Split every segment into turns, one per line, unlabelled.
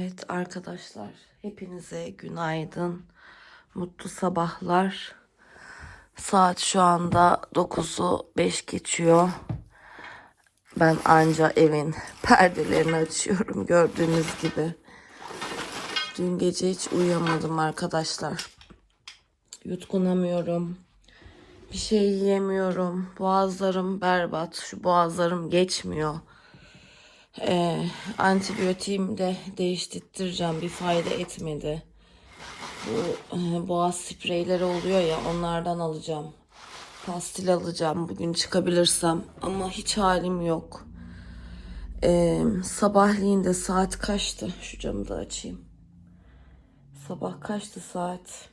Evet arkadaşlar hepinize günaydın. Mutlu sabahlar. Saat şu anda 9'u 5 geçiyor. Ben anca evin perdelerini açıyorum gördüğünüz gibi. Dün gece hiç uyuyamadım arkadaşlar. Yutkunamıyorum. Bir şey yiyemiyorum. Boğazlarım berbat. Şu boğazlarım geçmiyor. Ee, antibiyotiğimi de değiştireceğim. Bir fayda etmedi. Bu e, boğaz spreyleri oluyor ya onlardan alacağım. Pastil alacağım bugün çıkabilirsem. Ama hiç halim yok. Ee, sabahleyin de saat kaçtı? Şu camı da açayım. Sabah kaçtı saat?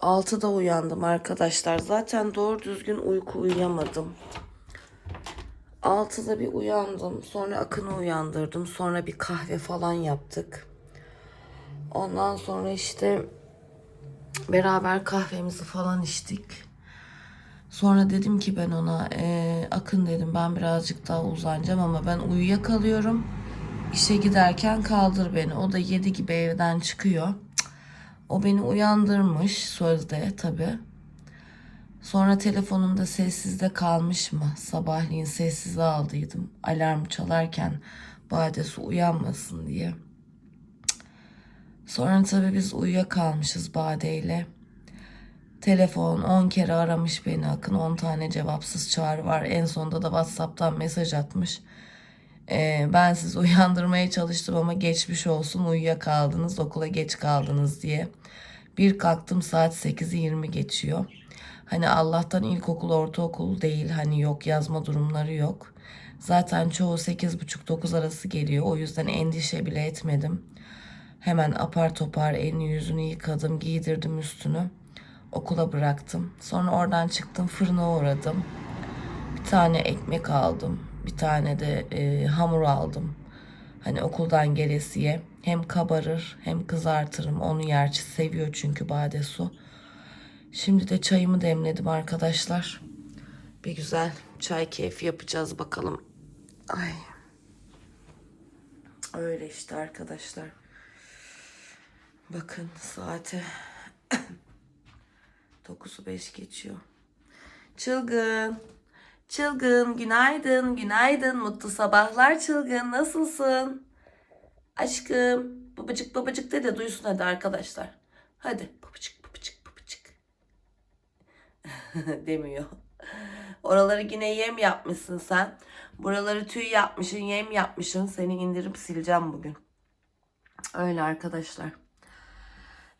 6'da uyandım arkadaşlar. Zaten doğru düzgün uyku uyuyamadım. 6'da bir uyandım. Sonra Akın'ı uyandırdım. Sonra bir kahve falan yaptık. Ondan sonra işte beraber kahvemizi falan içtik. Sonra dedim ki ben ona "Ee, Akın dedim ben birazcık daha uzanacağım ama ben uyuyakalıyorum. İşe giderken kaldır beni. O da 7 gibi evden çıkıyor. O beni uyandırmış sözde tabii. Sonra telefonumda sessizde kalmış mı? Sabahleyin sessize aldıydım. Alarm çalarken Badesu uyanmasın diye. Sonra tabii biz uyuyakalmışız Bade ile. Telefon 10 kere aramış beni Akın. 10 tane cevapsız çağrı var. En sonunda da WhatsApp'tan mesaj atmış. Ee, ben sizi uyandırmaya çalıştım ama geçmiş olsun uyuyakaldınız okula geç kaldınız diye. Bir kalktım saat 8'i 20 geçiyor. Hani Allah'tan ilkokul ortaokul değil hani yok yazma durumları yok. Zaten çoğu 8.30-9 arası geliyor o yüzden endişe bile etmedim. Hemen apar topar elini yüzünü yıkadım giydirdim üstünü. Okula bıraktım. Sonra oradan çıktım fırına uğradım. Bir tane ekmek aldım. Bir tane de e, hamur aldım. Hani okuldan gelesiye. Hem kabarır hem kızartırım. Onu yer seviyor çünkü bade su. Şimdi de çayımı demledim arkadaşlar. Bir güzel çay keyfi yapacağız bakalım. Ay. Öyle işte arkadaşlar. Bakın saate 9'u 5 geçiyor. Çılgın. Çılgın, günaydın, günaydın, mutlu sabahlar çılgın, nasılsın? Aşkım, babacık babacık de de duysun hadi arkadaşlar. Hadi babacık. Demiyor. Oraları yine yem yapmışsın sen. Buraları tüy yapmışsın, yem yapmışsın. Seni indirip sileceğim bugün. Öyle arkadaşlar.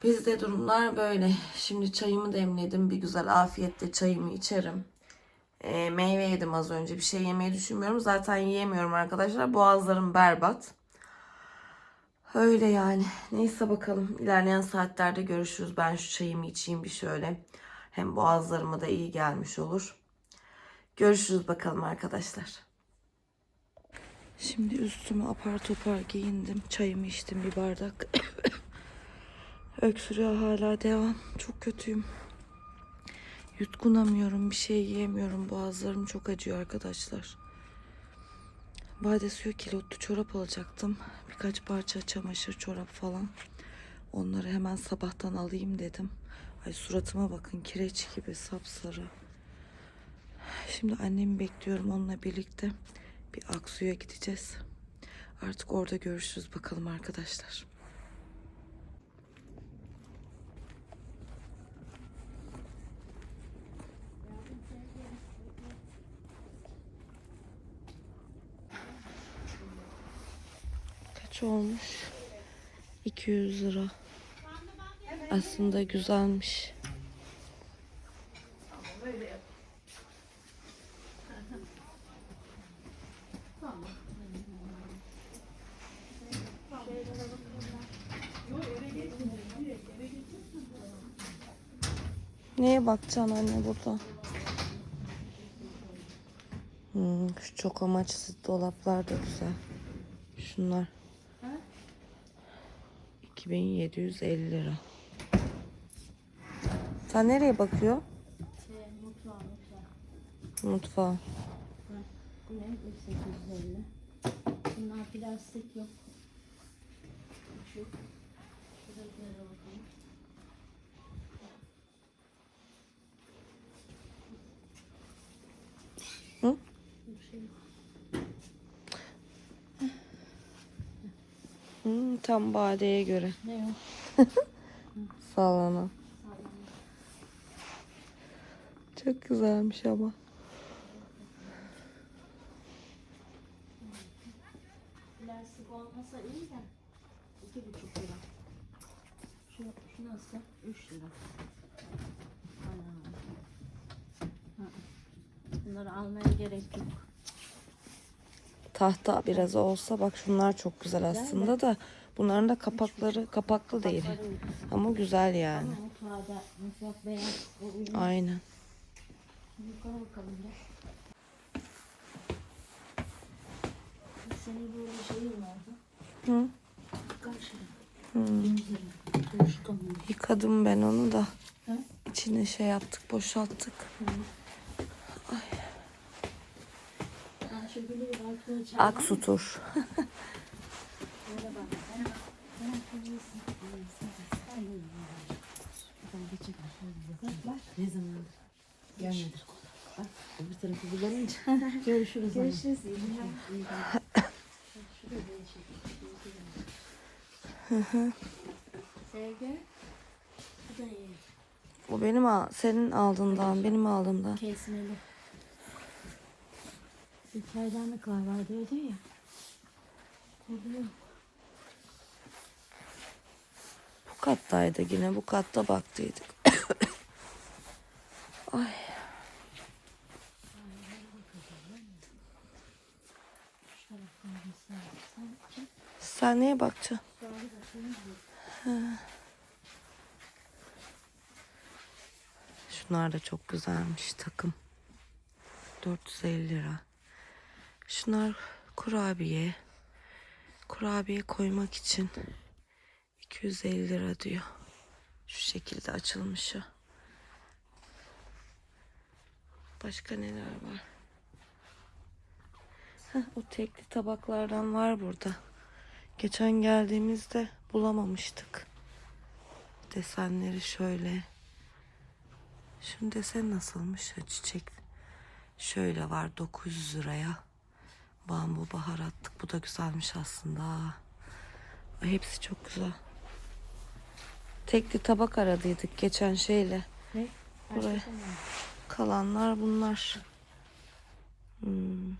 Bizde durumlar böyle. Şimdi çayımı demledim. Bir güzel afiyetle çayımı içerim. E, meyve yedim az önce. Bir şey yemeyi düşünmüyorum. Zaten yiyemiyorum arkadaşlar. Boğazlarım berbat. Öyle yani. Neyse bakalım. İlerleyen saatlerde görüşürüz. Ben şu çayımı içeyim bir şöyle. Hem boğazlarıma da iyi gelmiş olur. Görüşürüz bakalım arkadaşlar. Şimdi üstümü apar topar giyindim. Çayımı içtim bir bardak. Öksürüğe hala devam. Çok kötüyüm. Yutkunamıyorum, bir şey yiyemiyorum. Boğazlarım çok acıyor arkadaşlar. Bade suyu kilotlu çorap alacaktım. Birkaç parça çamaşır çorap falan. Onları hemen sabahtan alayım dedim. Ay suratıma bakın kireç gibi sapsarı. Şimdi annemi bekliyorum onunla birlikte bir Aksu'ya gideceğiz. Artık orada görüşürüz bakalım arkadaşlar. Kaç olmuş? 200 lira. Aslında güzelmiş. Neye bakacaksın anne burada? Hmm, şu çok amaçlı dolaplar da güzel. Şunlar. 2750 lira. Sen nereye bakıyor?
Şey, mutfağı, mutfağı.
Mutfağa.
Bu ne? 850. Bunlar plastik yok. şey. Şuradakilere bakalım.
Hı? Hmm, tam badeye göre.
Ne o?
Sallanan. Çok güzelmiş ama.
Plastik olmasa iyi de. İki buçuk lira. Şu, şu nasıl? Üç lira. Bunları almaya gerek yok.
Tahta biraz olsa bak şunlar çok güzel aslında da bunların da kapakları kapaklı değil. Ama güzel yani.
Ama mutfağa da mutfak beyaz. O uyum.
Aynen.
Yukarı bakalım ya. Senin böyle şeyin vardı.
Hı?
Karşıda.
Hı. Yıkadım ben onu da.
Ha?
İçine şey yaptık, boşalttık.
Altına çağırdım.
Aksu tur.
Ay. Ne zamandır? Gelmedi. Öbür tarafı bulanınca. Görüşürüz. Görüşürüz. Şurada değişik. Sevgi. Bu da iyi.
O benim al- senin aldığından, benim aldığımdan.
Kesmeli. Bir çaydanlık var var diyordu ya. Yok.
Bu kattaydı yine. Bu katta baktıydık. Ay.
Şu taraftan bir sen. Sen kim?
Sen neye
senin bu.
Şunlar da çok güzelmiş takım. 450 lira. Şunlar kurabiye. Kurabiye koymak için 250 lira diyor. Şu şekilde açılmış o. Başka neler var? Heh, o tekli tabaklardan var burada. Geçen geldiğimizde bulamamıştık. Desenleri şöyle. Şunun desen nasılmış? Çiçek. Şöyle var 900 liraya. Bambu baharatlık. Bu da güzelmiş aslında. Hepsi çok güzel. Tekli tabak aradıydık geçen şeyle.
Ne?
Buraya. Kalanlar bunlar. Hmm.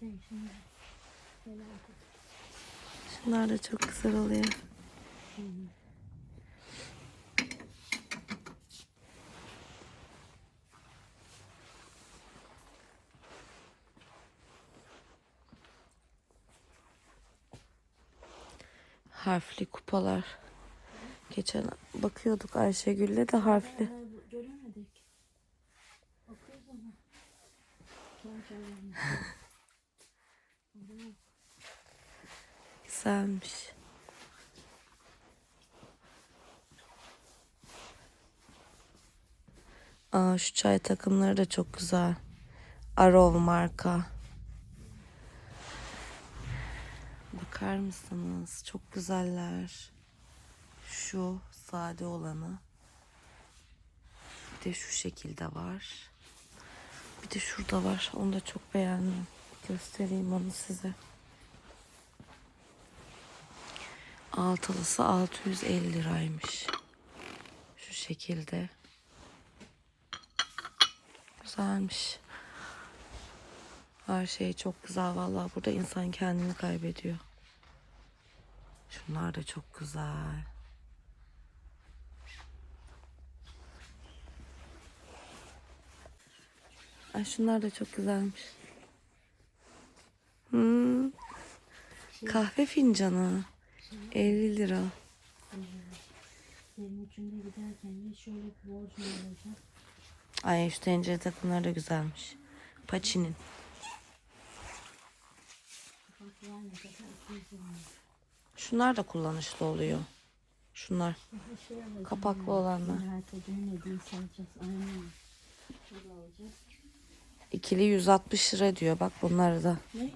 Şey şimdi.
Şunlar da çok güzel oluyor. Harfli kupalar. Geçen bakıyorduk Ayşegül'le de harfli.
Göremedik. Bakıyoruz ama. Son çaydanlık. Orada yok.
Güzelmiş. Aa, şu çay takımları da çok güzel. Arov marka. Bakar mısınız? Çok güzeller. Şu sade olanı. Bir de şu şekilde var. Bir de şurada var. Onu da çok beğendim. Göstereyim onu size. Altılısı 650 liraymış. Şu şekilde. Güzelmiş. Her şey çok güzel vallahi burada insan kendini kaybediyor. Şunlar da çok güzel. Ay şunlar da çok güzelmiş. Hmm. Kahve fincanı. 50 lira. Ay şu tencere takımları da güzelmiş. Paçinin.
Kapak var ne kadar 200 lira.
Şunlar da kullanışlı oluyor. Şunlar. Kapaklı olanlar. İkili 160 lira diyor. Bak bunlar da.
Ne?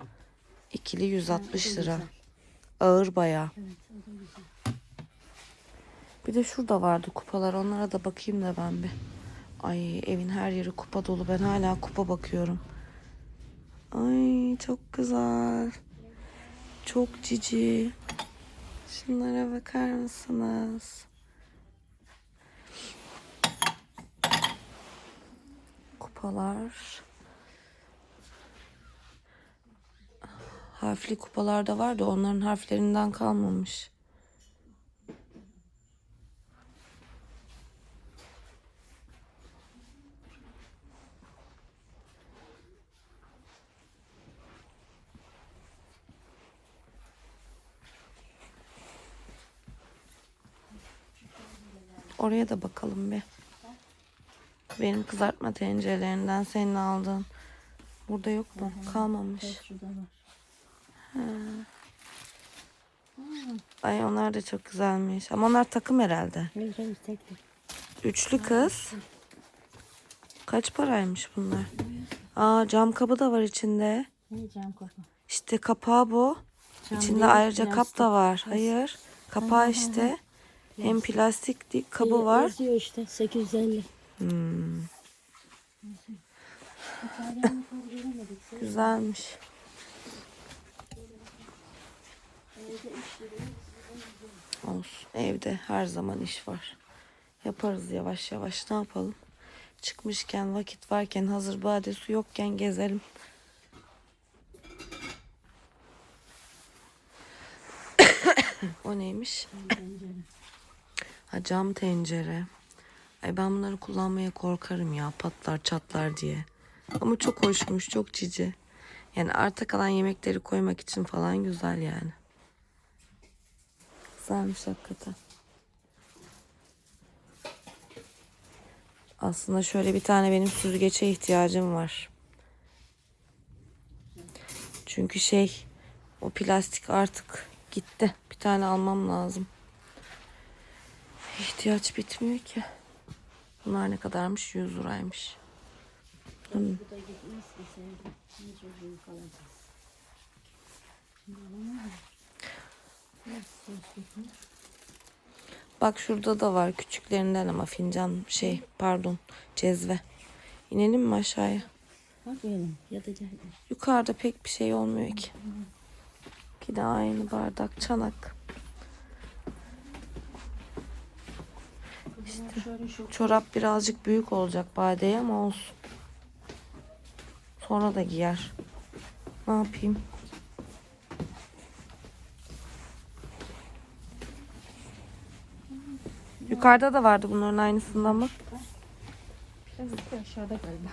İkili 160
Ha, o da
lira. Ağır.
Evet güzel.
Bir de şurada vardı kupalar. Onlara da bakayım da ben bir. Ay evin her yeri kupa dolu. Ben hala kupa bakıyorum. Ay çok güzel. Çok cici. Şunlara bakar mısınız? Kupalar. Harfli kupalar da vardı. Onların harflerinden kalmamış. Oraya da bakalım bir. Benim kızartma tencerelerinden senin aldığın. Burada yok mu? Kalmamış.
Evet şurada var.
Ay onlar da çok güzelmiş. Ama onlar takım herhalde.
Hayır tek tek.
Üçlü kız. Kaç paraymış bunlar? Aa cam kabı da var içinde.
Ne cam kapı.
İşte kapağı bu.
Cam
İçinde
değil,
ayrıca kap
plastik.
da var. Hayır. Kapağı işte. Hem plastik kabı
Ee,
var.
Yazıyor işte 850.
Hmm, güzelmiş. Olsun. Evde her zaman iş var. Yaparız yavaş yavaş. Ne yapalım? Çıkmışken, vakit varken, hazır bade su yokken gezelim. o neymiş? Ha cam tencere. Ay ben bunları kullanmaya korkarım ya patlar çatlar diye. Ama çok hoşmuş çok cici. Yani arta kalan yemekleri koymak için falan güzel yani. Güzelmiş hakikaten. Aslında şöyle bir tane benim süzgece ihtiyacım var. Çünkü şey o plastik artık gitti. Bir tane almam lazım. İhtiyaç bitmiyor ki. Bunlar ne kadarmış? 100 liraymış.
Bu da gitmez ki sevdim. Ne çocuğu kalacağız. Şimdi alamam. Nasıl söz gitmez?
Bak şurada da var küçüklerinden ama fincan şey pardon cezve. İnelim mi aşağıya?
Bakmayalım ya da gel.
Yukarıda pek bir şey olmuyor ki. Ki de aynı bardak çanak.
İşte.
Çorap birazcık büyük olacak badeye ama olsun. Sonra da giyer. Ne yapayım? Yukarıda da vardı bunların aynısından bak.
biraz da aşağıda galiba.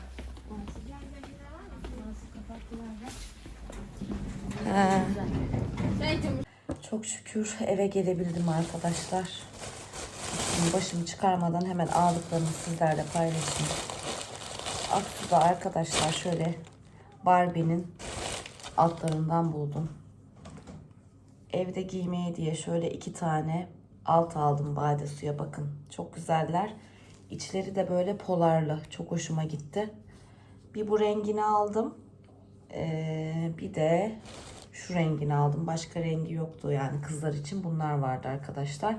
Çok şükür eve gelebildim arkadaşlar. Şimdi başımı çıkarmadan hemen aldıklarımı sizlerle paylaşayım. Aksu'da arkadaşlar şöyle Barbie'nin altlarından buldum. Evde giymeye diye şöyle iki tane alt aldım bade suya bakın. Çok güzeller. İçleri de böyle polarlı. Çok hoşuma gitti. Bir bu rengini aldım. Ee, bir de şu rengini aldım. Başka rengi yoktu yani kızlar için bunlar vardı arkadaşlar.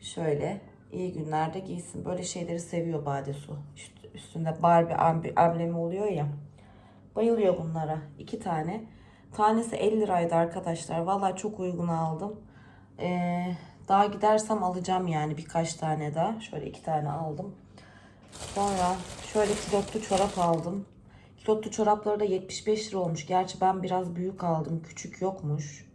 Şöyle iyi günlerde giysin. Böyle şeyleri seviyor Badesu. Üst- Üstünde Barbie amblemi oluyor ya. Bayılıyor bunlara. İki tane. Tanesi 50 liraydı arkadaşlar. Vallahi çok uygun aldım. Ee, daha gidersem alacağım yani birkaç tane daha. Şöyle iki tane aldım. Sonra şöyle kilotlu çorap aldım. Kilotlu çorapları da 75 lira olmuş. Gerçi ben biraz büyük aldım. Küçük yokmuş.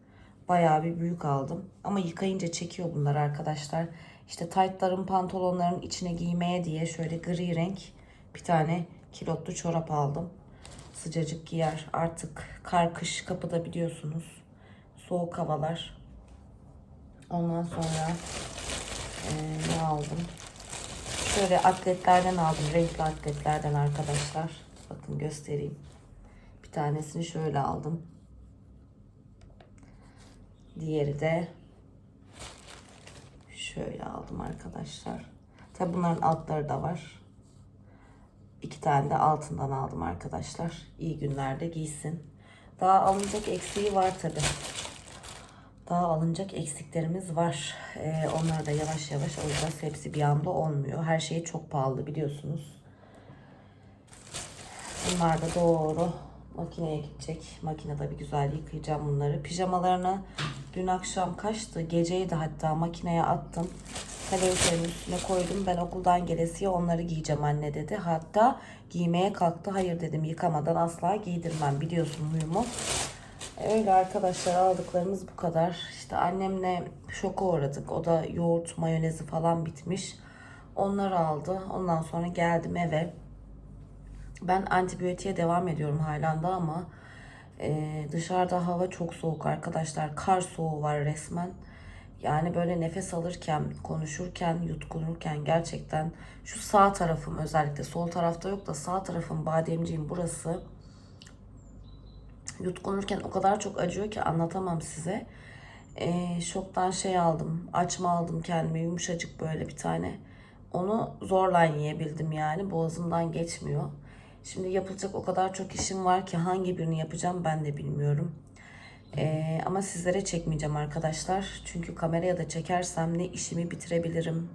Bayağı bir büyük aldım. Ama yıkayınca çekiyor bunlar arkadaşlar. İşte taytların pantolonların içine giymeye diye şöyle gri renk bir tane kilotlu çorap aldım. Sıcacık giyer. Artık kar kış kapıda biliyorsunuz. Soğuk havalar. Ondan sonra eee, ne aldım? Şöyle atletlerden aldım. Renkli atletlerden arkadaşlar. Bakın göstereyim. Bir tanesini şöyle aldım. Diğeri de şöyle aldım arkadaşlar. Tabi bunların altları da var. İki tane de altından aldım arkadaşlar. İyi günlerde giysin. Daha alınacak eksiği var tabi. Daha alınacak eksiklerimiz var. Ee, onları da yavaş yavaş alacağız. Hepsi bir anda olmuyor. Her şey çok pahalı biliyorsunuz. Bunlar da doğru makineye gidecek. Makinede bir güzel yıkayacağım bunları. Pijamalarını dün akşam kaçtı? Geceydi hatta makineye attım. Kaloriferin üstüne koydum. Ben okuldan gelesiye onları giyeceğim anne dedi. Hatta giymeye kalktı. Hayır dedim yıkamadan asla giydirmem. Biliyorsun huyumu. Öyle arkadaşlar aldıklarımız bu kadar. İşte annemle şoka uğradık. O da yoğurt, mayonezi falan bitmiş. Onları aldı. Ondan sonra geldim eve. Ben antibiyotiğe devam ediyorum halen de ama e, dışarıda hava çok soğuk arkadaşlar. Kar soğuğu var resmen. Yani böyle nefes alırken, konuşurken, yutkunurken gerçekten şu sağ tarafım özellikle sol tarafta yok da sağ tarafım bademciğim burası yutkunurken o kadar çok acıyor ki anlatamam size. Ee, şoktan şey aldım. Açma aldım kendime yumuşacık böyle bir tane. Onu zorla yiyebildim yani. Boğazımdan geçmiyor. Şimdi yapılacak o kadar çok işim var ki hangi birini yapacağım ben de bilmiyorum. Ee, ama sizlere çekmeyeceğim arkadaşlar. Çünkü kameraya da çekersem ne işimi bitirebilirim.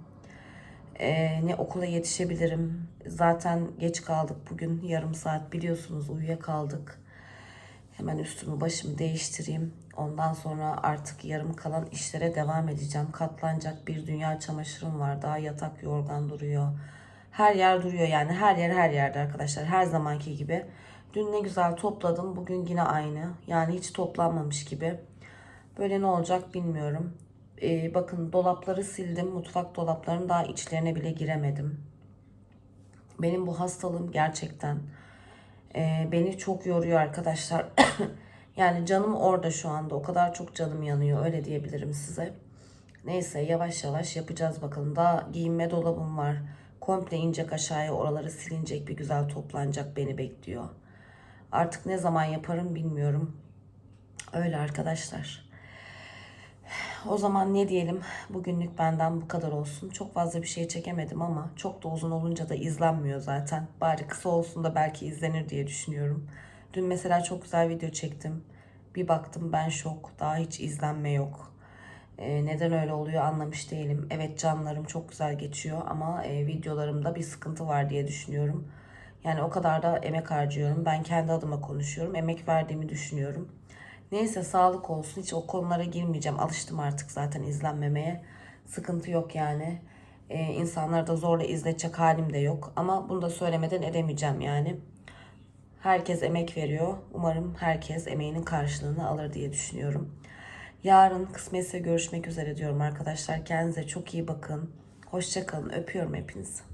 ee, ne okula yetişebilirim. Zaten geç kaldık bugün yarım saat biliyorsunuz uyuyakaldık. Hemen üstümü başımı değiştireyim. Ondan sonra artık yarım kalan işlere devam edeceğim. Katlanacak bir dünya çamaşırım var. Daha yatak yorgan duruyor. Her yer duruyor yani. Her yer her yerde arkadaşlar. Her zamanki gibi. Dün ne güzel topladım. Bugün yine aynı. Yani hiç toplanmamış gibi. Böyle ne olacak bilmiyorum. Ee, bakın dolapları sildim. Mutfak dolaplarının daha içlerine bile giremedim. Benim bu hastalığım gerçekten ee, beni çok yoruyor arkadaşlar. yani canım orada şu anda. O kadar çok canım yanıyor. Öyle diyebilirim size. Neyse yavaş yavaş yapacağız bakalım. Daha giyinme dolabım var. Komple inecek aşağıya oraları silinecek bir güzel toplanacak beni bekliyor. Artık ne zaman yaparım bilmiyorum. Öyle arkadaşlar. O zaman ne diyelim? Bugünlük benden bu kadar olsun. Çok fazla bir şey çekemedim ama çok da uzun olunca da izlenmiyor zaten. Bari kısa olsun da belki izlenir diye düşünüyorum. Dün mesela çok güzel video çektim. Bir baktım ben şok. Daha hiç izlenme yok. Ee, neden öyle oluyor anlamış değilim. Evet canlarım çok güzel geçiyor ama e, videolarımda bir sıkıntı var diye düşünüyorum. Yani o kadar da emek harcıyorum. Ben kendi adıma konuşuyorum. Emek verdiğimi düşünüyorum. Neyse sağlık olsun. Hiç o konulara girmeyeceğim. Alıştım artık zaten izlenmemeye. Sıkıntı yok yani. Ee, insanları da zorla izletecek halim de yok. Ama bunu da söylemeden edemeyeceğim yani. Herkes emek veriyor. Umarım herkes emeğinin karşılığını alır diye düşünüyorum. Yarın kısmetse görüşmek üzere diyorum arkadaşlar. Kendinize çok iyi bakın. Hoşçakalın. Öpüyorum hepinizi.